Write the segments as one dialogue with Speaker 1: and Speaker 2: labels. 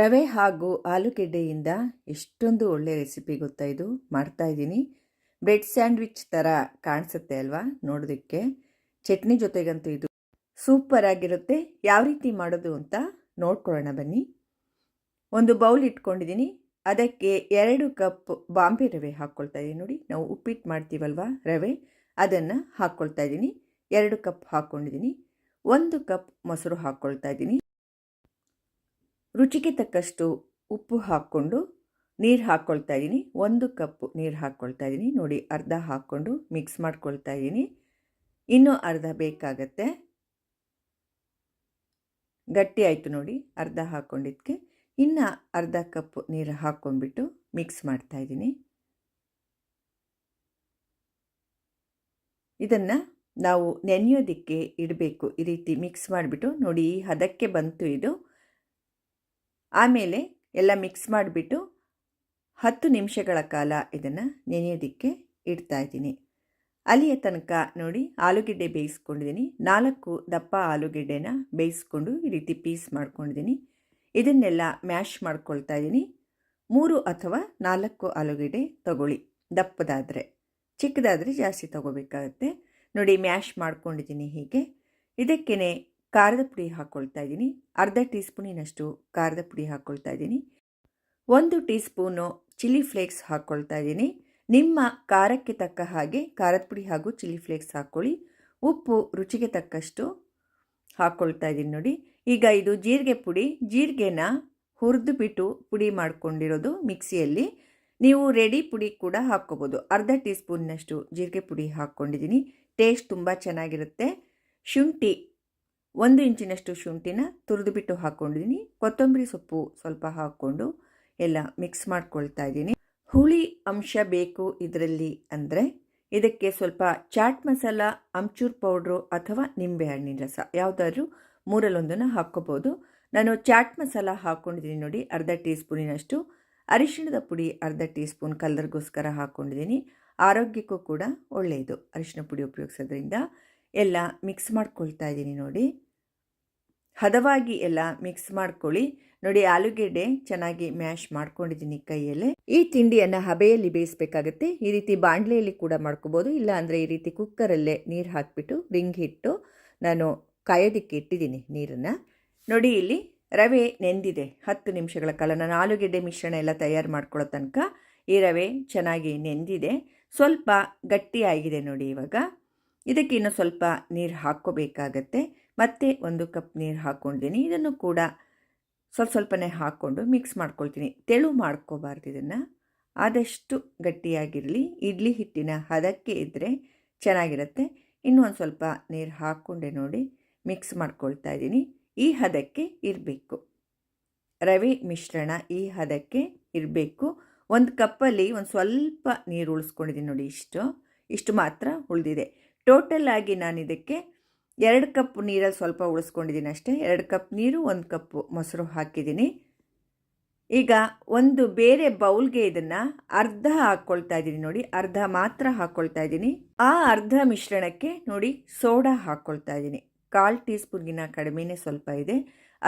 Speaker 1: ರವೆ ಹಾಗೂ ಆಲೂಗೆಡ್ಡೆಯಿಂದ ಎಷ್ಟೊಂದು ಒಳ್ಳೆ ರೆಸಿಪಿ ಗೊತ್ತಾ ಇದು? ಮಾಡ್ತಾ ಇದ್ದೀನಿ. ಬ್ರೆಡ್ ಸ್ಯಾಂಡ್ವಿಚ್ ಥರ ಕಾಣಿಸುತ್ತೆ ಅಲ್ವಾ ನೋಡೋದಕ್ಕೆ? ಚಟ್ನಿ ಜೊತೆಗಂತೂ ಇದು ಸೂಪರ್ ಆಗಿರುತ್ತೆ. ಯಾವ ರೀತಿ ಮಾಡೋದು ಅಂತ ನೋಡ್ಕೊಳ್ಳೋಣ ಬನ್ನಿ. ಒಂದು ಬೌಲ್ ಇಟ್ಕೊಂಡಿದ್ದೀನಿ. ಅದಕ್ಕೆ ಎರಡು ಕಪ್ ಬಾಂಬೆ ರವೆ ಹಾಕ್ಕೊಳ್ತಾ ಇದ್ದೀನಿ ನೋಡಿ. ನಾವು ಉಪ್ಪಿಟ್ಟು ಮಾಡ್ತೀವಲ್ವಾ ರವೆ? ಅದನ್ನು ಹಾಕ್ಕೊಳ್ತಾ ಇದ್ದೀನಿ. ಎರಡು ಕಪ್ ಹಾಕ್ಕೊಂಡಿದ್ದೀನಿ ಒಂದು ಕಪ್ ಮೊಸರು ಹಾಕ್ಕೊಳ್ತಾ ಇದ್ದೀನಿ. ರುಚಿಗೆ ತಕ್ಕಷ್ಟು ಉಪ್ಪು ಹಾಕ್ಕೊಂಡು ನೀರು ಹಾಕ್ಕೊಳ್ತಾ ಇದ್ದೀನಿ ಒಂದು ಕಪ್ಪು ನೀರು ಹಾಕ್ಕೊಳ್ತಾ ಇದ್ದೀನಿ ನೋಡಿ, ಅರ್ಧ ಹಾಕ್ಕೊಂಡು ಮಿಕ್ಸ್ ಮಾಡ್ಕೊಳ್ತಾ ಇದ್ದೀನಿ ಇನ್ನೂ ಅರ್ಧ ಬೇಕಾಗತ್ತೆ. ಗಟ್ಟಿ ಆಯಿತು ನೋಡಿ, ಅರ್ಧ ಹಾಕ್ಕೊಂಡಿದ್ದಕ್ಕೆ ಇನ್ನು ಅರ್ಧ ಕಪ್ ನೀರು ಹಾಕ್ಕೊಂಡ್ಬಿಟ್ಟು ಮಿಕ್ಸ್ ಮಾಡ್ತಾ ಇದ್ದೀನಿ ಇದನ್ನು ನಾವು ನೆನೆಯೋದಕ್ಕೆ ಇಡಬೇಕು. ಈ ರೀತಿ ಮಿಕ್ಸ್ ಮಾಡಿಬಿಟ್ಟು ನೋಡಿ, ಹದಕ್ಕೆ ಬಂತು ಇದು. ಆಮೇಲೆ ಎಲ್ಲ ಮಿಕ್ಸ್ ಮಾಡಿಬಿಟ್ಟು ಹತ್ತು ನಿಮಿಷಗಳ ಕಾಲ ಇದನ್ನು ನೆನೆಯೋದಕ್ಕೆ ಇಡ್ತಾ ಇದ್ದೀನಿ. ಅಲ್ಲಿಯ ತನಕ ನೋಡಿ ಆಲೂಗೆಡ್ಡೆ ಬೇಯಿಸ್ಕೊಂಡಿದ್ದೀನಿ. ನಾಲ್ಕು ದಪ್ಪ ಆಲೂಗೆಡ್ಡೆನ ಬೇಯಿಸ್ಕೊಂಡು ಈ ರೀತಿ ಪೀಸ್ ಮಾಡ್ಕೊಂಡಿದ್ದೀನಿ. ಇದನ್ನೆಲ್ಲ ಮ್ಯಾಶ್ ಮಾಡ್ಕೊಳ್ತಾ ಇದ್ದೀನಿ. ಮೂರು ಅಥವಾ ನಾಲ್ಕು ಆಲೂಗೆಡ್ಡೆ ತಗೊಳ್ಳಿ. ದಪ್ಪದಾದರೆ. ಚಿಕ್ಕದಾದರೆ ಜಾಸ್ತಿ ತಗೋಬೇಕಾಗುತ್ತೆ. ನೋಡಿ ಮ್ಯಾಶ್ ಮಾಡ್ಕೊಂಡಿದ್ದೀನಿ ಹೀಗೆ. ಇದಕ್ಕೇ ಖಾರದ ಪುಡಿ ಹಾಕ್ಕೊಳ್ತಾ ಇದ್ದೀನಿ. ಅರ್ಧ ಟೀ ಸ್ಪೂನಿನಷ್ಟು ಖಾರದ ಪುಡಿ ಹಾಕ್ಕೊಳ್ತಾ ಇದ್ದೀನಿ. ಒಂದು ಟೀ ಸ್ಪೂನು ಚಿಲ್ಲಿ ಫ್ಲೇಕ್ಸ್ ಹಾಕ್ಕೊಳ್ತಾ ಇದ್ದೀನಿ. ನಿಮ್ಮ ಖಾರಕ್ಕೆ ತಕ್ಕ ಹಾಗೆ ಖಾರದ ಪುಡಿ ಹಾಗೂ ಚಿಲ್ಲಿ ಫ್ಲೇಕ್ಸ್ ಹಾಕ್ಕೊಳ್ಳಿ ಉಪ್ಪು ರುಚಿಗೆ ತಕ್ಕಷ್ಟು ಹಾಕ್ಕೊಳ್ತಾ ಇದ್ದೀನಿ ನೋಡಿ. ಈಗ ಇದು ಜೀರಿಗೆ ಪುಡಿ. ಜೀರಿಗೆನ ಹುರಿದು ಬಿಟ್ಟು ಪುಡಿ ಮಾಡ್ಕೊಂಡಿರೋದು ಮಿಕ್ಸಿಯಲ್ಲಿ. ನೀವು ರೆಡಿ ಪುಡಿ ಕೂಡ ಹಾಕ್ಕೋಬೋದು. ಅರ್ಧ ಟೀ ಸ್ಪೂನ್ನಷ್ಟು ಜೀರಿಗೆ ಪುಡಿ ಹಾಕ್ಕೊಂಡಿದ್ದೀನಿ. ಟೇಸ್ಟ್ ತುಂಬ ಚೆನ್ನಾಗಿರುತ್ತೆ. ಶುಂಠಿ ಒಂದು ಇಂಚಿನಷ್ಟು ಶುಂಠಿನ ತುರಿದು ಬಿಟ್ಟು ಹಾಕ್ಕೊಂಡಿದ್ದೀನಿ ಕೊತ್ತಂಬರಿ ಸೊಪ್ಪು ಸ್ವಲ್ಪ ಹಾಕ್ಕೊಂಡು ಎಲ್ಲ ಮಿಕ್ಸ್ ಮಾಡ್ಕೊಳ್ತಾ ಇದ್ದೀನಿ. ಹುಳಿ ಅಂಶ ಬೇಕು ಇದರಲ್ಲಿ ಅಂದರೆ ಇದಕ್ಕೆ ಸ್ವಲ್ಪ ಚಾಟ್ ಮಸಾಲ, ಅಮ್ಚೂರ್ ಪೌಡ್ರು ಅಥವಾ ನಿಂಬೆಹಣ್ಣಿನ ರಸ ಯಾವುದಾದ್ರೂ ಮೂರಲ್ಲೊಂದನ್ನು ಹಾಕ್ಕೋಬೋದು. ನಾನು ಚಾಟ್ ಮಸಾಲ ಹಾಕ್ಕೊಂಡಿದ್ದೀನಿ ನೋಡಿ, ಅರ್ಧ ಟೀ ಸ್ಪೂನಿನಷ್ಟು ಅರಿಶಿಣದ ಪುಡಿ ಅರ್ಧ ಟೀ ಸ್ಪೂನ್ ಕಲರ್ಗೋಸ್ಕರ ಹಾಕ್ಕೊಂಡಿದ್ದೀನಿ. ಆರೋಗ್ಯಕ್ಕೂ ಕೂಡ ಒಳ್ಳೆಯದು ಅರಿಶಿನ ಪುಡಿ ಉಪಯೋಗಿಸೋದ್ರಿಂದ. ಎಲ್ಲ ಮಿಕ್ಸ್ ಮಾಡ್ಕೊಳ್ತಾ ಇದ್ದೀನಿ ನೋಡಿ. ಹದವಾಗಿ ಎಲ್ಲ ಮಿಕ್ಸ್ ಮಾಡ್ಕೊಳ್ಳಿ. ನೋಡಿ ಆಲೂಗೆಡ್ಡೆ ಚೆನ್ನಾಗಿ ಮ್ಯಾಶ್ ಮಾಡ್ಕೊಂಡಿದ್ದೀನಿ ಕೈಯಲ್ಲಿ. ಈ ತಿಂಡಿಯನ್ನು ಹಬೆಯಲ್ಲಿ ಬೇಯಿಸಬೇಕಾಗತ್ತೆ. ಈ ರೀತಿ ಬಾಂಡ್ಲೆಯಲ್ಲಿ ಕೂಡ ಮಾಡ್ಕೋಬೋದು. ಇಲ್ಲ ಅಂದರೆ ಈ ರೀತಿ ಕುಕ್ಕರಲ್ಲೇ ನೀರು ಹಾಕಿಬಿಟ್ಟು ರಿಂಗ್ ಇಟ್ಟು ನಾನು ಕಾಯೋದಿಕ್ಕೆ ಇಟ್ಟಿದ್ದೀನಿ ನೀರನ್ನು. ನೋಡಿ ಇಲ್ಲಿ ರವೆ ನೆಂದಿದೆ. ಹತ್ತು ನಿಮಿಷಗಳ ಕಾಲ ನಾನು ಆಲೂಗೆಡ್ಡೆ ಮಿಶ್ರಣ ಎಲ್ಲ ತಯಾರು ಮಾಡ್ಕೊಳ್ಳೋ ತನಕ ಈ ರವೆ ಚೆನ್ನಾಗಿ ನೆಂದಿದೆ. ಸ್ವಲ್ಪ ಗಟ್ಟಿಯಾಗಿದೆ ನೋಡಿ ಇವಾಗ. ಇದಕ್ಕೆ ಇನ್ನು ಸ್ವಲ್ಪ ನೀರು ಹಾಕ್ಕೋಬೇಕಾಗತ್ತೆ. ಮತ್ತೆ ಒಂದು ಕಪ್ ನೀರು ಹಾಕ್ಕೊಂಡಿದ್ದೀನಿ ಇದನ್ನು ಕೂಡ ಸ್ವಲ್ಪ ಸ್ವಲ್ಪನೇ ಹಾಕ್ಕೊಂಡು ಮಿಕ್ಸ್ ಮಾಡ್ಕೊಳ್ತೀನಿ. ತೆಳು ಮಾಡ್ಕೋಬಾರ್ದು ಇದನ್ನು. ಆದಷ್ಟು ಗಟ್ಟಿಯಾಗಿರಲಿ. ಇಡ್ಲಿ ಹಿಟ್ಟಿನ ಹದಕ್ಕೆ ಇದ್ದರೆ ಚೆನ್ನಾಗಿರುತ್ತೆ. ಇನ್ನೂ ಒಂದು ಸ್ವಲ್ಪ ನೀರು ಹಾಕ್ಕೊಂಡೆ ನೋಡಿ ಮಿಕ್ಸ್ ಮಾಡ್ಕೊಳ್ತಾ ಇದ್ದೀನಿ. ಈ ಹದಕ್ಕೆ ಇರಬೇಕು. ರವೆ ಮಿಶ್ರಣ ಈ ಹದಕ್ಕೆ ಇರಬೇಕು. ಒಂದು ಕಪ್ಪಲ್ಲಿ ಒಂದು ಸ್ವಲ್ಪ ನೀರು ಉಳಿಸ್ಕೊಂಡಿದ್ದೀನಿ ನೋಡಿ ಇಷ್ಟು. ಇಷ್ಟು ಮಾತ್ರ ಉಳಿದಿದೆ. ಟೋಟಲ್ ಆಗಿ ನಾನು ಇದಕ್ಕೆ ಎರಡು ಕಪ್ ನೀರಲ್ಲಿ ಸ್ವಲ್ಪ ಉಳಿಸ್ಕೊಂಡಿದ್ದೀನಿ ಅಷ್ಟೇ. ಎರಡು ಕಪ್ ನೀರು, ಒಂದು ಕಪ್ ಮೊಸರು ಹಾಕಿದ್ದೀನಿ. ಈಗ ಒಂದು ಬೇರೆ ಬೌಲ್ಗೆ ಇದನ್ನು ಅರ್ಧ ಹಾಕ್ಕೊಳ್ತಾ ಇದ್ದೀನಿ ನೋಡಿ. ಅರ್ಧ ಮಾತ್ರ ಹಾಕ್ಕೊಳ್ತಾ ಇದ್ದೀನಿ. ಆ ಅರ್ಧ ಮಿಶ್ರಣಕ್ಕೆ ನೋಡಿ ಸೋಡಾ ಹಾಕ್ಕೊಳ್ತಾ ಇದ್ದೀನಿ. ಕಾಲು ಟೀ ಸ್ಪೂನ್ಗಿನ ಕಡಿಮೆನೇ ಸ್ವಲ್ಪ ಇದೆ.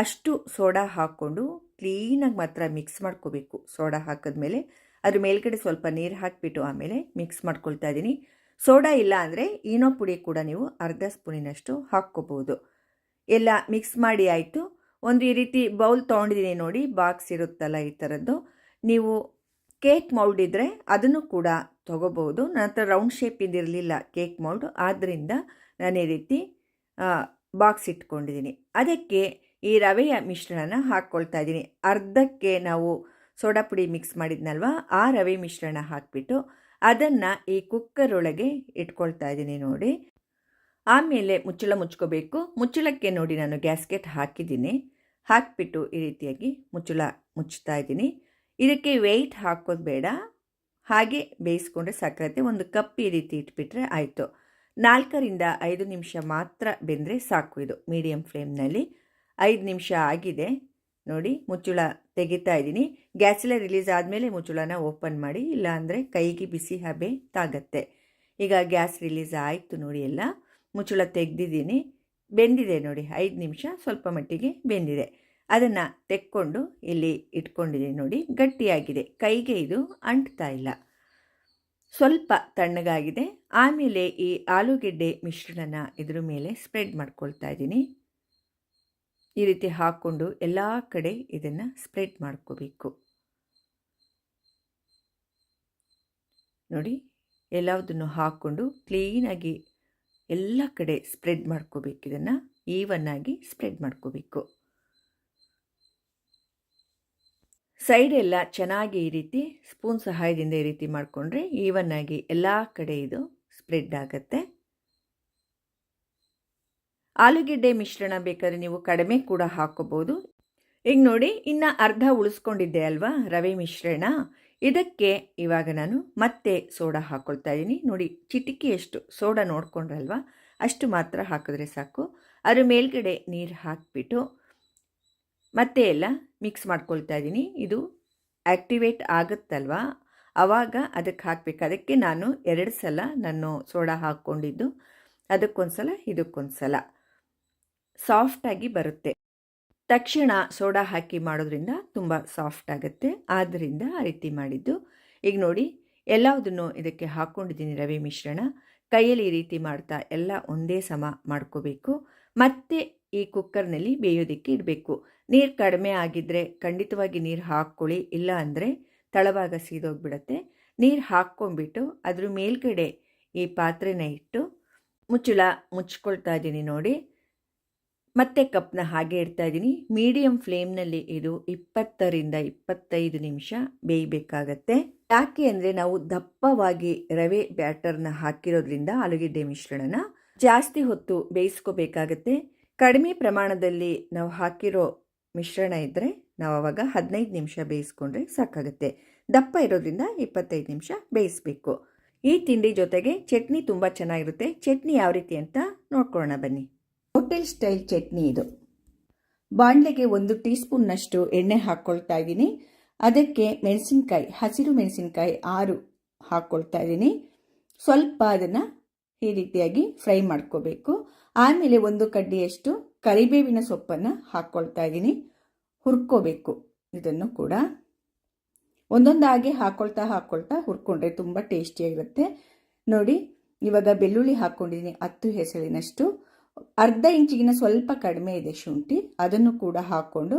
Speaker 1: ಅಷ್ಟು ಸೋಡಾ ಹಾಕ್ಕೊಂಡು ಕ್ಲೀನಾಗಿ ಮಾತ್ರ ಮಿಕ್ಸ್ ಮಾಡ್ಕೋಬೇಕು. ಸೋಡಾ ಹಾಕಿದ್ಮೇಲೆ ಅದ್ರ ಮೇಲ್ಗಡೆ ಸ್ವಲ್ಪ ನೀರು ಹಾಕಿಬಿಟ್ಟು ಆಮೇಲೆ ಮಿಕ್ಸ್ ಮಾಡ್ಕೊಳ್ತಾ ಇದ್ದೀನಿ. ಸೋಡಾ ಇಲ್ಲ ಅಂದರೆ ಈನೋ ಪುಡಿ ಕೂಡ ನೀವು ಅರ್ಧ ಸ್ಪೂನಿನಷ್ಟು ಹಾಕ್ಕೋಬೋದು. ಎಲ್ಲ ಮಿಕ್ಸ್ ಮಾಡಿ ಆಯಿತು. ಒಂದು ಈ ರೀತಿ ಬೌಲ್ ತೊಗೊಂಡಿದ್ದೀನಿ ನೋಡಿ ಬಾಕ್ಸ್ ಇರುತ್ತಲ್ಲ ಈ ಥರದ್ದು ನೀವು ಕೇಕ್ ಮೌಲ್ಡ್ ಇದ್ದರೆ ಅದನ್ನು ಕೂಡ ತೊಗೋಬೋದು. ನನ್ನ ಹತ್ರ ರೌಂಡ್ ಶೇಪಿಂದಿರಲಿಲ್ಲ ಕೇಕ್ ಮೌಲ್ಡ್ ಆದ್ದರಿಂದ ನಾನು ಈ ರೀತಿ ಬಾಕ್ಸ್ ಇಟ್ಕೊಂಡಿದ್ದೀನಿ ಅದಕ್ಕೆ ಈ ರವೆಯ ಮಿಶ್ರಣನ ಹಾಕ್ಕೊಳ್ತಾ ಇದ್ದೀನಿ. ಅರ್ಧಕ್ಕೆ ನಾವು ಸೋಡಾ ಪುಡಿ ಮಿಕ್ಸ್ ಮಾಡಿದ್ನಲ್ವ, ಆ ರವೆ ಮಿಶ್ರಣ ಹಾಕಿಬಿಟ್ಟು ಅದನ್ನು ಈ ಕುಕ್ಕರೊಳಗೆ ಇಟ್ಕೊಳ್ತಾ ಇದ್ದೀನಿ ನೋಡಿ. ಆಮೇಲೆ ಮುಚ್ಚಳ ಮುಚ್ಕೋಬೇಕು. ಮುಚ್ಚಳಕ್ಕೆ ನೋಡಿ ನಾನು ಗ್ಯಾಸ್ಕೆಟ್ ಹಾಕಿದ್ದೀನಿ. ಹಾಕಿಬಿಟ್ಟು ಈ ರೀತಿಯಾಗಿ ಮುಚ್ಚಳ ಮುಚ್ಚುತ್ತಾ ಇದ್ದೀನಿ. ಇದಕ್ಕೆ ವೆಯ್ಟ್ ಹಾಕೋದು ಬೇಡ. ಹಾಗೆ ಬೇಯಿಸ್ಕೊಂಡ್ರೆ ಸಾಕಾಗುತ್ತೆ ಒಂದು ಕಪ್ ಈ ರೀತಿ ಇಟ್ಬಿಟ್ರೆ ಆಯಿತು. ನಾಲ್ಕರಿಂದ ಐದು ನಿಮಿಷ ಮಾತ್ರ ಬೆಂದರೆ ಸಾಕು ಇದು ಮೀಡಿಯಮ್ ಫ್ಲೇಮ್ನಲ್ಲಿ. ಐದು ನಿಮಿಷ ಆಗಿದೆ. ನೋಡಿ ಮುಚ್ಚಳ ತೆಗಿತಾ ಇದ್ದೀನಿ. ಗ್ಯಾಸೆಲ್ಲ ರಿಲೀಸ್ ಆದಮೇಲೆ ಮುಚ್ಚಳನ ಓಪನ್ ಮಾಡಿ, ಇಲ್ಲಾಂದರೆ ಕೈಗೆ ಬಿಸಿ ಹಬೆ ತಾಗತ್ತೆ. ಈಗ ಗ್ಯಾಸ್ ರಿಲೀಸ್ ಆಯಿತು ನೋಡಿ ಎಲ್ಲ. ಮುಚ್ಚಳ ತೆಗೆದಿದ್ದೀನಿ. ಬೆಂದಿದೆ ನೋಡಿ, ಐದು ನಿಮಿಷ ಸ್ವಲ್ಪ ಮಟ್ಟಿಗೆ ಬೆಂದಿದೆ. ಅದನ್ನು ತೆಕ್ಕೊಂಡು ಇಲ್ಲಿ ಇಟ್ಕೊಂಡಿದ್ದೀನಿ ನೋಡಿ, ಗಟ್ಟಿಯಾಗಿದೆ. ಕೈಗೆ ಇದು ಅಂಟ್ತಾ ಇಲ್ಲ. ಸ್ವಲ್ಪ ತಣ್ಣಗಾಗಿದೆ. ಆಮೇಲೆ ಈ ಆಲೂಗೆಡ್ಡೆ ಮಿಶ್ರಣನ ಇದ್ರ ಮೇಲೆ ಸ್ಪ್ರೆಡ್ ಮಾಡ್ಕೊಳ್ತಾ ಇದ್ದೀನಿ. ಈ ರೀತಿ ಹಾಕ್ಕೊಂಡು ಎಲ್ಲ ಕಡೆ ಇದನ್ನು ಸ್ಪ್ರೆಡ್ ಮಾಡ್ಕೋಬೇಕು. ನೋಡಿ ಎಲ್ಲದನ್ನು ಹಾಕ್ಕೊಂಡು ಕ್ಲೀನಾಗಿ ಎಲ್ಲ ಕಡೆ ಸ್ಪ್ರೆಡ್ ಮಾಡ್ಕೋಬೇಕು. ಇದನ್ನು ಈವನ್ ಆಗಿ ಸ್ಪ್ರೆಡ್ ಮಾಡ್ಕೋಬೇಕು. ಸೈಡ್ ಎಲ್ಲ ಚೆನ್ನಾಗಿ ಈ ರೀತಿ ಸ್ಪೂನ್ ಸಹಾಯದಿಂದ ಈ ರೀತಿ ಮಾಡಿಕೊಂಡ್ರೆ ಈವನ್ ಆಗಿ ಎಲ್ಲ ಕಡೆ ಇದು ಸ್ಪ್ರೆಡ್ ಆಗುತ್ತೆ. ಆಲೂಗೆಡ್ಡೆ ಮಿಶ್ರಣ ಬೇಕಾದರೆ ನೀವು ಕಡಿಮೆ ಕೂಡ ಹಾಕೋಬೋದು ಈಗ ನೋಡಿ, ಇನ್ನು ಅರ್ಧ ಉಳಿಸ್ಕೊಂಡಿದ್ದೆ ಅಲ್ವಾ, ರವೆ ಮಿಶ್ರಣ. ಇದಕ್ಕೆ ಇವಾಗ ನಾನು ಮತ್ತೆ ಸೋಡಾ ಹಾಕ್ಕೊಳ್ತಾ ಇದ್ದೀನಿ ನೋಡಿ ಚಿಟಿಕೆಯಷ್ಟು ಸೋಡಾ ನೋಡ್ಕೊಂಡ್ರಲ್ವಾ, ಅಷ್ಟು ಮಾತ್ರ ಹಾಕಿದ್ರೆ ಸಾಕು. ಅದ್ರ ಮೇಲ್ಗಡೆ ನೀರು ಹಾಕಿಬಿಟ್ಟು ಮತ್ತೆ ಎಲ್ಲ ಮಿಕ್ಸ್ ಮಾಡ್ಕೊಳ್ತಾ ಇದ್ದೀನಿ ಇದು ಆ್ಯಕ್ಟಿವೇಟ್ ಆಗುತ್ತಲ್ವಾ ಆವಾಗ ಅದಕ್ಕೆ ಹಾಕಬೇಕು. ಅದಕ್ಕೆ ನಾನು ಎರಡು ಸಲ ನಾನು ಸೋಡಾ ಹಾಕ್ಕೊಂಡಿದ್ದು. ಅದಕ್ಕೊಂದು ಸಲ ಇದಕ್ಕೊಂದು ಸಲ ಸಾಫ್ಟಾಗಿ ಬರುತ್ತೆ. ತಕ್ಷಣ ಸೋಡಾ ಹಾಕಿ ಮಾಡೋದ್ರಿಂದ ತುಂಬ ಸಾಫ್ಟ್ ಆಗುತ್ತೆ. ಆದ್ದರಿಂದ ಆ ರೀತಿ ಮಾಡಿದ್ದು. ಈಗ ನೋಡಿ ಎಲ್ಲದನ್ನು ಇದಕ್ಕೆ ಹಾಕ್ಕೊಂಡಿದ್ದೀನಿ ರವೆ ಮಿಶ್ರಣ. ಕೈಯಲ್ಲಿ ಈ ರೀತಿ ಮಾಡ್ತಾ ಎಲ್ಲ ಒಂದೇ ಸಮ ಮಾಡ್ಕೋಬೇಕು. ಮತ್ತೆ ಈ ಕುಕ್ಕರ್ನಲ್ಲಿ ಬೇಯೋದಿಕ್ಕೆ ಇಡಬೇಕು. ನೀರು ಕಡಿಮೆ ಆಗಿದ್ದರೆ ಖಂಡಿತವಾಗಿ ನೀರು ಹಾಕ್ಕೊಳ್ಳಿ. ಇಲ್ಲ ಅಂದರೆ ತಳವಾಗ ಸೀದೋಗ್ಬಿಡತ್ತೆ. ನೀರು ಹಾಕ್ಕೊಂಬಿಟ್ಟು ಅದ್ರ ಮೇಲ್ಗಡೆ ಈ ಪಾತ್ರೆನ ಇಟ್ಟು ಮುಚ್ಚಳ ಮುಚ್ಕೊಳ್ತಾ ಇದ್ದೀನಿ ನೋಡಿ. ಮತ್ತೆ ಕಪ್ನ ಹಾಗೆ ಇಡ್ತಾ ಇದ್ದೀನಿ. ಮೀಡಿಯಂ ಫ್ಲೇಮ್ನಲ್ಲಿ ಇದು ಇಪ್ಪತ್ತರಿಂದ ಇಪ್ಪತ್ತೈದು ನಿಮಿಷ ಬೇಯಬೇಕಾಗತ್ತೆ. ಯಾಕೆ ಅಂದರೆ ನಾವು ದಪ್ಪವಾಗಿ ರವೆ ಬ್ಯಾಟರ್ನ ಹಾಕಿರೋದ್ರಿಂದ ಆಲೂಗೆಡ್ಡೆ ಮಿಶ್ರಣನ ಜಾಸ್ತಿ ಹೊತ್ತು ಬೇಯಿಸ್ಕೋಬೇಕಾಗತ್ತೆ. ಕಡಿಮೆ ಪ್ರಮಾಣದಲ್ಲಿ ನಾವು ಹಾಕಿರೋ ಮಿಶ್ರಣ ಇದ್ದರೆ ನಾವು ಅವಾಗ ಹದಿನೈದು ನಿಮಿಷ ಬೇಯಿಸ್ಕೊಂಡ್ರೆ ಸಾಕಾಗುತ್ತೆ. ದಪ್ಪ ಇರೋದ್ರಿಂದ ಇಪ್ಪತ್ತೈದು ನಿಮಿಷ ಬೇಯಿಸಬೇಕು. ಈ ತಿಂಡಿ ಜೊತೆಗೆ ಚಟ್ನಿ ತುಂಬ ಚೆನ್ನಾಗಿರುತ್ತೆ. ಚಟ್ನಿ ಯಾವ ರೀತಿ ಅಂತ ನೋಡ್ಕೊಳ್ಳೋಣ ಬನ್ನಿ. ಹೋಟೆಲ್ ಸ್ಟೈಲ್ ಚಟ್ನಿ ಇದು. ಬಾಣಲೆಗೆ ಒಂದು ಟೀ ಸ್ಪೂನ್ನಷ್ಟು ಎಣ್ಣೆ ಹಾಕ್ಕೊಳ್ತಾ ಇದ್ದೀನಿ. ಅದಕ್ಕೆ ಮೆಣಸಿನಕಾಯಿ, ಹಸಿರು ಮೆಣಸಿನಕಾಯಿ ಆರು ಹಾಕ್ಕೊಳ್ತಾ ಇದ್ದೀನಿ. ಸ್ವಲ್ಪ ಅದನ್ನು ಈ ರೀತಿಯಾಗಿ ಫ್ರೈ ಮಾಡ್ಕೋಬೇಕು. ಆಮೇಲೆ ಒಂದು ಕಡ್ಡಿಯಷ್ಟು ಕರಿಬೇವಿನ ಸೊಪ್ಪನ್ನು ಹಾಕ್ಕೊಳ್ತಾ ಇದ್ದೀನಿ. ಹುರ್ಕೋಬೇಕು ಇದನ್ನು ಕೂಡ. ಒಂದೊಂದಾಗಿ ಹಾಕ್ಕೊಳ್ತಾ ಹಾಕ್ಕೊಳ್ತಾ ಹುರ್ಕೊಂಡ್ರೆ ತುಂಬ ಟೇಸ್ಟಿಯಾಗಿರುತ್ತೆ. ನೋಡಿ, ಇವಾಗ ಬೆಳ್ಳುಳ್ಳಿ ಹಾಕ್ಕೊಂಡಿದ್ದೀನಿ ಹತ್ತು ಹೆಸರಿನಷ್ಟು. ಅರ್ಧ ಇಂಚಿಗಿನ ಸ್ವಲ್ಪ ಕಡಿಮೆ ಇದೆ ಶುಂಠಿ. ಅದನ್ನು ಕೂಡ ಹಾಕ್ಕೊಂಡು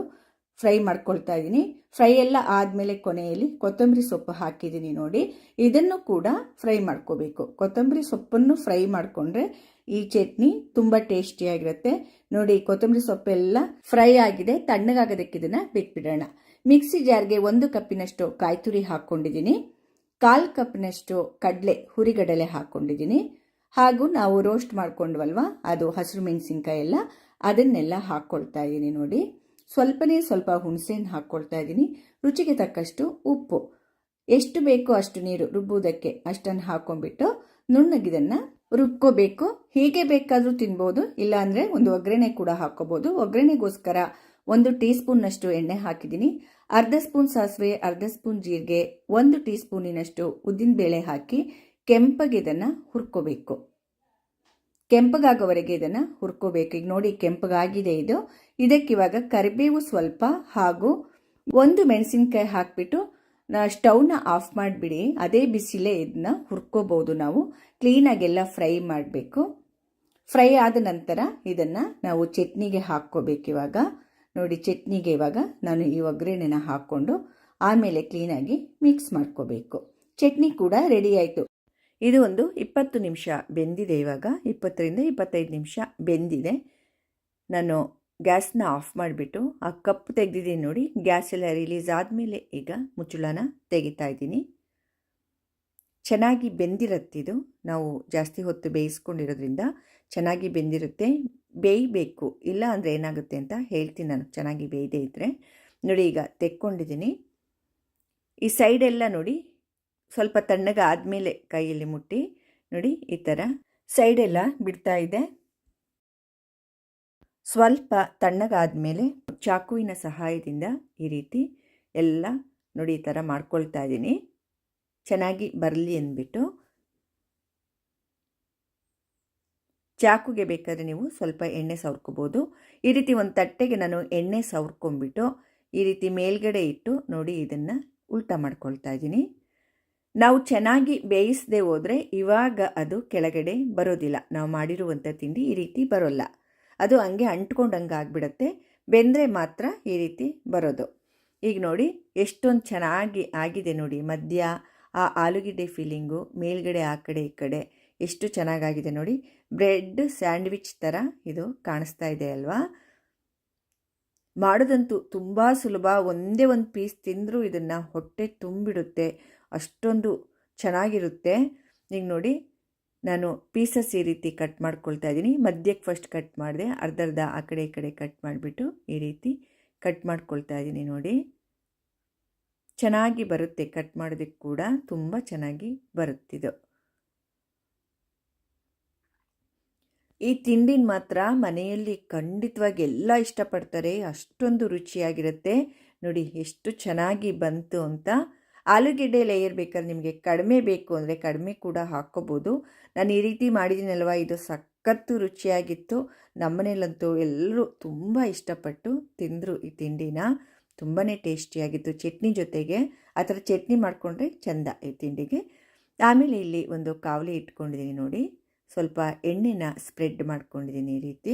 Speaker 1: ಫ್ರೈ ಮಾಡ್ಕೊಳ್ತಾ ಇದ್ದೀನಿ. ಫ್ರೈ ಎಲ್ಲ ಆದಮೇಲೆ ಕೊನೆಯಲ್ಲಿ ಕೊತ್ತಂಬರಿ ಸೊಪ್ಪು ಹಾಕಿದ್ದೀನಿ ನೋಡಿ. ಇದನ್ನು ಕೂಡ ಫ್ರೈ ಮಾಡ್ಕೋಬೇಕು. ಕೊತ್ತಂಬರಿ ಸೊಪ್ಪನ್ನು ಫ್ರೈ ಮಾಡಿಕೊಂಡ್ರೆ ಈ ಚಟ್ನಿ ತುಂಬ ಟೇಸ್ಟಿಯಾಗಿರುತ್ತೆ ನೋಡಿ ಕೊತ್ತಂಬರಿ ಸೊಪ್ಪೆಲ್ಲ ಫ್ರೈ ಆಗಿದೆ. ತಣ್ಣಗಾಗೋದಕ್ಕೆ ಇದನ್ನು ಬಿಟ್ಬಿಡೋಣ. ಮಿಕ್ಸಿ ಜಾರ್ಗೆ ಒಂದು ಕಪ್ಪಿನಷ್ಟು ಕಾಯಿ ತುರಿ ಹಾಕ್ಕೊಂಡಿದ್ದೀನಿ. ಕಾಲು ಕಪ್ಪಿನಷ್ಟು ಕಡಲೆ ಹುರಿಗಡಲೆ ಹಾಕ್ಕೊಂಡಿದ್ದೀನಿ. ಹಾಗೂ ನಾವು ರೋಸ್ಟ್ ಮಾಡ್ಕೊಂಡ್ವಲ್ವಾ? ಅದು ಹಸಿರು ಮೆಣಸಿನ್ಕಾಯಿ ಎಲ್ಲ ಅದನ್ನೆಲ್ಲ ಹಾಕ್ಕೊಳ್ತಾ ಇದ್ದೀನಿ ನೋಡಿ. ಸ್ವಲ್ಪನೇ ಸ್ವಲ್ಪ ಹುಣಸೆಹಣ್ಣು ಹಾಕ್ಕೊಳ್ತಾ ಇದ್ದೀನಿ ರುಚಿಗೆ ತಕ್ಕಷ್ಟು ಉಪ್ಪು. ಎಷ್ಟು ಬೇಕೋ ಅಷ್ಟು ನೀರು ರುಬ್ಬುವುದಕ್ಕೆ ಅಷ್ಟನ್ನು ಹಾಕೊಂಡ್ಬಿಟ್ಟು ನುಣ್ಣಗಿದನ್ನು ರುಬ್ಕೋಬೇಕು. ಹೀಗೆ ಬೇಕಾದರೂ ತಿನ್ಬೋದು, ಇಲ್ಲಾಂದರೆ ಒಂದು ಒಗ್ಗರಣೆ ಕೂಡ ಹಾಕೋಬೋದು. ಒಗ್ಗರಣೆಗೋಸ್ಕರ ಒಂದು ಟೀ ಸ್ಪೂನ್ನಷ್ಟು ಎಣ್ಣೆ ಹಾಕಿದ್ದೀನಿ ಅರ್ಧ ಸ್ಪೂನ್ ಸಾಸಿವೆ, ಅರ್ಧ ಸ್ಪೂನ್ ಜೀರಿಗೆ, ಒಂದು ಟೀ ಸ್ಪೂನಿನಷ್ಟು ಉದ್ದಿನಬೇಳೆ ಹಾಕಿ ಕೆಂಪಗೆ ಇದನ್ನು ಹುರ್ಕೋಬೇಕು. ಕೆಂಪಗಾಗೋವರೆಗೆ ಇದನ್ನು ಹುರ್ಕೋಬೇಕು. ಈಗ ನೋಡಿ, ಕೆಂಪಗಾಗಿದೆ ಇದು. ಇದಕ್ಕಿವಾಗ ಕರಿಬೇವು ಸ್ವಲ್ಪ ಹಾಗೂ ಒಂದು ಮೆಣಸಿನ್ಕಾಯಿ ಹಾಕಿಬಿಟ್ಟು ಸ್ಟವ್ನ ಆಫ್ ಮಾಡಿಬಿಡಿ. ಅದೇ ಬಿಸಿಲೇ ಇದನ್ನ ಹುರ್ಕೋಬಹುದು ನಾವು. ಕ್ಲೀನಾಗೆಲ್ಲ ಫ್ರೈ ಮಾಡಬೇಕು. ಫ್ರೈ ಆದ ನಂತರ ಇದನ್ನು ನಾವು ಚಟ್ನಿಗೆ ಹಾಕ್ಕೋಬೇಕು ಇವಾಗ. ನೋಡಿ, ಚಟ್ನಿಗೆ ಇವಾಗ ನಾನು ಈ ಒಗ್ಗರಣೆನ ಹಾಕ್ಕೊಂಡು ಆಮೇಲೆ ಕ್ಲೀನಾಗಿ ಮಿಕ್ಸ್ ಮಾಡ್ಕೋಬೇಕು. ಚಟ್ನಿ ಕೂಡ ರೆಡಿ ಆಯಿತು. ಇದು ಒಂದು ಇಪ್ಪತ್ತು ನಿಮಿಷ ಬೆಂದಿದೆ ಇವಾಗ, ಇಪ್ಪತ್ತರಿಂದ ಇಪ್ಪತ್ತೈದು ನಿಮಿಷ ಬೆಂದಿದೆ. ನಾನು ಗ್ಯಾಸ್ನ ಆಫ್ ಮಾಡಿಬಿಟ್ಟು ಆ ಕಪ್ ತೆಗೆದಿದ್ದೀನಿ ನೋಡಿ, ಗ್ಯಾಸ್ ಎಲ್ಲ ರಿಲೀಸ್ ಆದಮೇಲೆ ಈಗ ಮುಚ್ಚಳನ ತೆಗಿತಾ ಇದ್ದೀನಿ. ಚೆನ್ನಾಗಿ ಬೆಂದಿರತ್ತಿದು ನಾವು ಜಾಸ್ತಿ ಹೊತ್ತು ಬೇಯಿಸ್ಕೊಂಡಿರೋದ್ರಿಂದ ಚೆನ್ನಾಗಿ ಬೆಂದಿರುತ್ತೆ. ಬೇಯಬೇಕು, ಇಲ್ಲ ಅಂದರೆ ಏನಾಗುತ್ತೆ ಅಂತ ಹೇಳ್ತೀನಿ ನಾನು, ಚೆನ್ನಾಗಿ ಬೇಯದೇ ಇದ್ದರೆ ನೋಡಿ ಈಗ ತೆಕ್ಕೊಂಡಿದ್ದೀನಿ. ಈ ಸೈಡೆಲ್ಲ ನೋಡಿ ಸ್ವಲ್ಪ ತಣ್ಣಗೆ ಆದಮೇಲೆ ಕೈಯಲ್ಲಿ ಮುಟ್ಟಿ, ನೋಡಿ ಈ ಥರ ಸೈಡೆಲ್ಲ ಬಿಡ್ತಾ ಇದೆ. ಸ್ವಲ್ಪ ತಣ್ಣಗಾದ ಚಾಕುವಿನ ಸಹಾಯದಿಂದ ಈ ರೀತಿ ಎಲ್ಲ ನೋಡಿ ಈ ಥರ ಮಾಡ್ಕೊಳ್ತಾ ಇದ್ದೀನಿ. ಚೆನ್ನಾಗಿ ಬರಲಿ ಅಂದ್ಬಿಟ್ಟು. ಚಾಕುಗೆ ಬೇಕಾದರೆ ನೀವು ಸ್ವಲ್ಪ ಎಣ್ಣೆ ಸವರ್ಕೋಬೋದು. ಈ ರೀತಿ ಒಂದು ತಟ್ಟೆಗೆ ನಾನು ಎಣ್ಣೆ ಸವರ್ಕೊಂಡ್ಬಿಟ್ಟು ಈ ರೀತಿ ಮೇಲ್ಗಡೆ ಇಟ್ಟು ನೋಡಿ ಇದನ್ನು ಉಲ್ಟಾ ಮಾಡ್ಕೊಳ್ತಾ ಇದ್ದೀನಿ. ನಾವು ಚೆನ್ನಾಗಿ ಬೇಯಿಸದೆ ಹೋದರೆ ಇವಾಗ ಅದು ಕೆಳಗಡೆ ಬರೋದಿಲ್ಲ. ನಾವು ಮಾಡಿರುವಂಥ ತಿಂಡಿ ಈ ರೀತಿ ಬರೋಲ್ಲ. ಅದು ಹಂಗೆ ಅಂಟ್ಕೊಂಡಂಗೆ ಆಗಿಬಿಡತ್ತೆ. ಬೆಂದರೆ ಮಾತ್ರ ಈ ರೀತಿ ಬರೋದು. ಈಗ ನೋಡಿ, ಎಷ್ಟೊಂದು ಚೆನ್ನಾಗಿ ಆಗಿದೆ ನೋಡಿ. ಮಧ್ಯ ಆ ಆಲೂಗಡ್ಡೆ ಫೀಲಿಂಗು, ಮೇಲ್ಗಡೆ ಆ ಕಡೆ ಈ ಕಡೆ ಎಷ್ಟು ಚೆನ್ನಾಗಾಗಿದೆ ನೋಡಿ. ಬ್ರೆಡ್ ಸ್ಯಾಂಡ್ವಿಚ್ ಥರ ಇದು ಕಾಣಿಸ್ತಾ ಇದೆ ಅಲ್ವಾ? ಮಾಡೋದಂತೂ ತುಂಬ ಸುಲಭ. ಒಂದೇ ಒಂದು ಪೀಸ್ ತಿಂದರೂ ಇದನ್ನು ಹೊಟ್ಟೆ ತುಂಬಿಡುತ್ತೆ. ಅಷ್ಟೊಂದು ಚೆನ್ನಾಗಿರುತ್ತೆ. ಈಗ ನೋಡಿ, ನಾನು ಪೀಸಸ್ ಈ ರೀತಿ ಕಟ್ ಮಾಡ್ಕೊಳ್ತಾ ಇದ್ದೀನಿ. ಮಧ್ಯಕ್ಕೆ ಫಸ್ಟ್ ಕಟ್ ಮಾಡಿದೆ. ಅರ್ಧ ಅರ್ಧ ಆ ಕಡೆ ಈ ಕಡೆ ಕಟ್ ಮಾಡಿಬಿಟ್ಟು ಈ ರೀತಿ ಕಟ್ ಮಾಡ್ಕೊಳ್ತಾ ಇದ್ದೀನಿ ನೋಡಿ. ಚೆನ್ನಾಗಿ ಬರುತ್ತೆ ಕಟ್ ಮಾಡೋದಕ್ಕೆ ಕೂಡ. ತುಂಬ ಚೆನ್ನಾಗಿ ಬರುತ್ತಿದ್ದು ಈ ತಿಂಡಿನ ಮಾತ್ರ ಮನೆಯಲ್ಲಿ ಖಂಡಿತವಾಗಿ ಎಲ್ಲ ಇಷ್ಟಪಡ್ತಾರೆ. ಅಷ್ಟೊಂದು ರುಚಿಯಾಗಿರುತ್ತೆ. ನೋಡಿ, ಎಷ್ಟು ಚೆನ್ನಾಗಿ ಬಂತು ಅಂತ ಆಲೂಗೆಡ್ಡೆ ಲೇಯರ್ ಬೇಕಾದ್ರೆ ನಿಮಗೆ ಕಡಿಮೆ ಬೇಕು ಅಂದರೆ ಕಡಿಮೆ ಕೂಡ ಹಾಕ್ಕೋಬೋದು. ನಾನು ಈ ರೀತಿ ಮಾಡಿದ್ದೀನಲ್ವ ಇದು ಸಖತ್ತು ರುಚಿಯಾಗಿತ್ತು. ನಮ್ಮನೇಲಂತೂ ಎಲ್ಲರೂ ತುಂಬ ಇಷ್ಟಪಟ್ಟು ತಿಂದರು ಈ ತಿಂಡಿನ. ತುಂಬಾ ಟೇಸ್ಟಿಯಾಗಿತ್ತು ಚಟ್ನಿ ಜೊತೆಗೆ. ಆ ಥರ ಚಟ್ನಿ ಮಾಡಿಕೊಂಡ್ರೆ ಚೆಂದ ಈ ತಿಂಡಿಗೆ. ಆಮೇಲೆ ಇಲ್ಲಿ ಒಂದು ಕಾವಲಿ ಇಟ್ಕೊಂಡಿದ್ದೀನಿ ನೋಡಿ. ಸ್ವಲ್ಪ ಎಣ್ಣೆನ ಸ್ಪ್ರೆಡ್ ಮಾಡ್ಕೊಂಡಿದ್ದೀನಿ ಈ ರೀತಿ.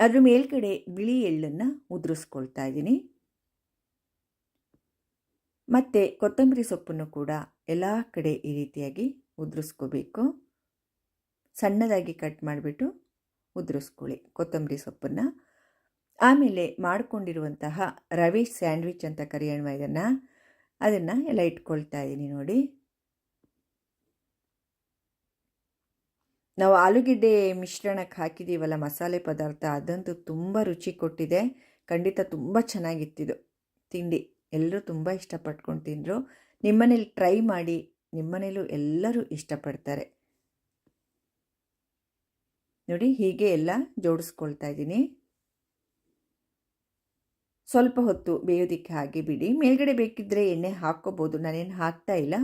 Speaker 1: ಅದ್ರ ಮೇಲ್ಗಡೆ ಬಿಳಿ ಎಳ್ಳನ್ನು ಉದುರಿಸ್ಕೊಳ್ತಾ ಇದ್ದೀನಿ ಮತ್ತು ಕೊತ್ತಂಬರಿ ಸೊಪ್ಪನ್ನು ಕೂಡ ಎಲ್ಲ ಕಡೆ ಈ ರೀತಿಯಾಗಿ ಉದುರಿಸ್ಕೋಬೇಕು. ಸಣ್ಣದಾಗಿ ಕಟ್ ಮಾಡಿಬಿಟ್ಟು ಉದುರಿಸ್ಕೊಳ್ಳಿ ಕೊತ್ತಂಬರಿ ಸೊಪ್ಪನ್ನು. ಆಮೇಲೆ ಮಾಡಿಕೊಂಡಿರುವಂತಹ ರವೆ ಸ್ಯಾಂಡ್ವಿಚ್ ಅಂತ ಕರೆಯೋಣ ಇದನ್ನು. ಅದನ್ನು ಎಲ್ಲ ಇಟ್ಕೊಳ್ತಾ ಇದ್ದೀನಿ ನೋಡಿ. ನಾವು ಆಲೂಗೆಡ್ಡೆ ಮಿಶ್ರಣಕ್ಕೆ ಹಾಕಿದ್ದೀವಲ್ಲ ಮಸಾಲೆ ಪದಾರ್ಥ, ಅದಂತೂ ತುಂಬ ರುಚಿ ಕೊಟ್ಟಿದೆ. ಖಂಡಿತ ತುಂಬ ಚೆನ್ನಾಗಿತ್ತಿದು ತಿಂಡಿ. ಎಲ್ಲರೂ ತುಂಬ ಇಷ್ಟಪಟ್ಕೊಂಡು ತಿಂದರು. ನಿಮ್ಮನೇಲಿ ಟ್ರೈ ಮಾಡಿ, ನಿಮ್ಮನೇಲೂ ಎಲ್ಲರೂ ಇಷ್ಟಪಡ್ತಾರೆ. ನೋಡಿ, ಹೀಗೆ ಎಲ್ಲ ಜೋಡಿಸ್ಕೊಳ್ತಾ ಇದ್ದೀನಿ. ಸ್ವಲ್ಪ ಹೊತ್ತು ಬೇಯೋದಿಕ್ಕೆ ಹಾಗೆ ಬಿಡಿ. ಮೇಲ್ಗಡೆ ಬೇಕಿದ್ದರೆ ಎಣ್ಣೆ ಹಾಕ್ಕೋಬೋದು. ನಾನೇನು ಹಾಕ್ತಾ ಇಲ್ಲ.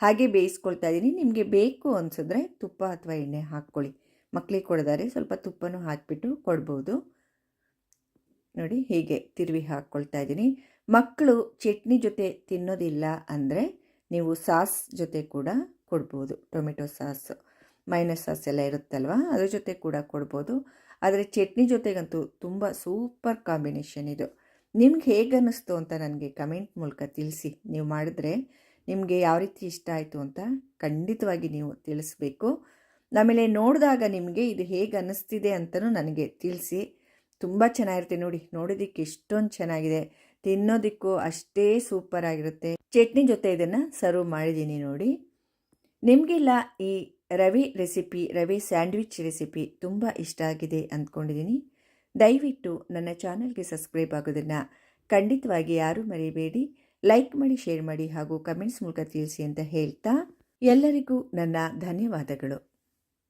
Speaker 1: ಹಾಗೆ ಬೇಯಿಸ್ಕೊಳ್ತಾ ಇದ್ದೀನಿ. ನಿಮಗೆ ಬೇಕು ಅನಿಸಿದ್ರೆ ತುಪ್ಪ ಅಥವಾ ಎಣ್ಣೆ ಹಾಕ್ಕೊಳ್ಳಿ. ಮಕ್ಕಳಿಗೆ ಕೊಡಿದಾರೆ ಸ್ವಲ್ಪ ತುಪ್ಪನೂ ಹಾಕಿಬಿಟ್ಟು ಕೊಡ್ಬೋದು. ನೋಡಿ, ಹೀಗೆ ತಿರುವಿ ಹಾಕ್ಕೊಳ್ತಾ ಇದ್ದೀನಿ. ಮಕ್ಕಳು ಚಟ್ನಿ ಜೊತೆ ತಿನ್ನೋದಿಲ್ಲ ಅಂದರೆ ನೀವು ಸಾಸ್ ಜೊತೆ ಕೂಡ ಕೊಡ್ಬೋದು, ಟೊಮೆಟೊ ಸಾಸ್. ಮೈನಸ್ ಸಾಸ್ ಎಲ್ಲ ಇರುತ್ತಲ್ವ? ಅದ್ರ ಜೊತೆ ಕೂಡ ಕೊಡ್ಬೋದು. ಆದರೆ ಚಟ್ನಿ ಜೊತೆಗಂತೂ ತುಂಬ ಸೂಪರ್ ಕಾಂಬಿನೇಷನ್ ಇದು. ನಿಮ್ಗೆ ಹೇಗೆ ಅನ್ನಿಸ್ತು ಅಂತ ನನಗೆ ಕಮೆಂಟ್ ಮೂಲಕ ತಿಳಿಸಿ. ನೀವು ಮಾಡಿದ್ರೆ ನಿಮಗೆ ಯಾವ ರೀತಿ ಇಷ್ಟ ಆಯಿತು ಅಂತ ಖಂಡಿತವಾಗಿ ನೀವು ತಿಳಿಸ್ಬೇಕು. ಆಮೇಲೆ ನೋಡಿದಾಗ ನಿಮಗೆ ಇದು ಹೇಗೆ ಅನ್ನಿಸ್ತಿದೆ ಅಂತಲೂ ನನಗೆ ತಿಳಿಸಿ. ತುಂಬ ಚೆನ್ನಾಗಿರುತ್ತೆ ನೋಡಿ. ನೋಡೋದಕ್ಕೆ ಎಷ್ಟೊಂದು ಚೆನ್ನಾಗಿದೆ. ತಿನ್ನೋದಕ್ಕೂ ಅಷ್ಟೇ ಸೂಪರ್ ಆಗಿರುತ್ತೆ ಚಟ್ನಿ ಜೊತೆ ಇದನ್ನು ಸರ್ವ್ ಮಾಡಿದ್ದೀನಿ ನೋಡಿ. ನಿಮಗೆಲ್ಲ ಈ ರವಿ ರೆಸಿಪಿ ರವಿ ಸ್ಯಾಂಡ್ವಿಚ್ ರೆಸಿಪಿ ತುಂಬ ಇಷ್ಟ ಆಗಿದೆ ಅಂದ್ಕೊಂಡಿದ್ದೀನಿ. ದಯವಿಟ್ಟು ನನ್ನ ಚಾನಲ್ಗೆ ಸಬ್ಸ್ಕ್ರೈಬ್ ಆಗೋದನ್ನು ಖಂಡಿತವಾಗಿ ಯಾರೂ ಮರೆಯಬೇಡಿ ಲೈಕ್ ಮಾಡಿ ಶೇರ್ ಮಾಡಿ ಹಾಗೂ ಕಮೆಂಟ್ಸ್ ಮೂಲಕ ತಿಳಿಸಿ ಅಂತ ಹೇಳ್ತಾ ಎಲ್ಲರಿಗೂ ನನ್ನ ಧನ್ಯವಾದಗಳು.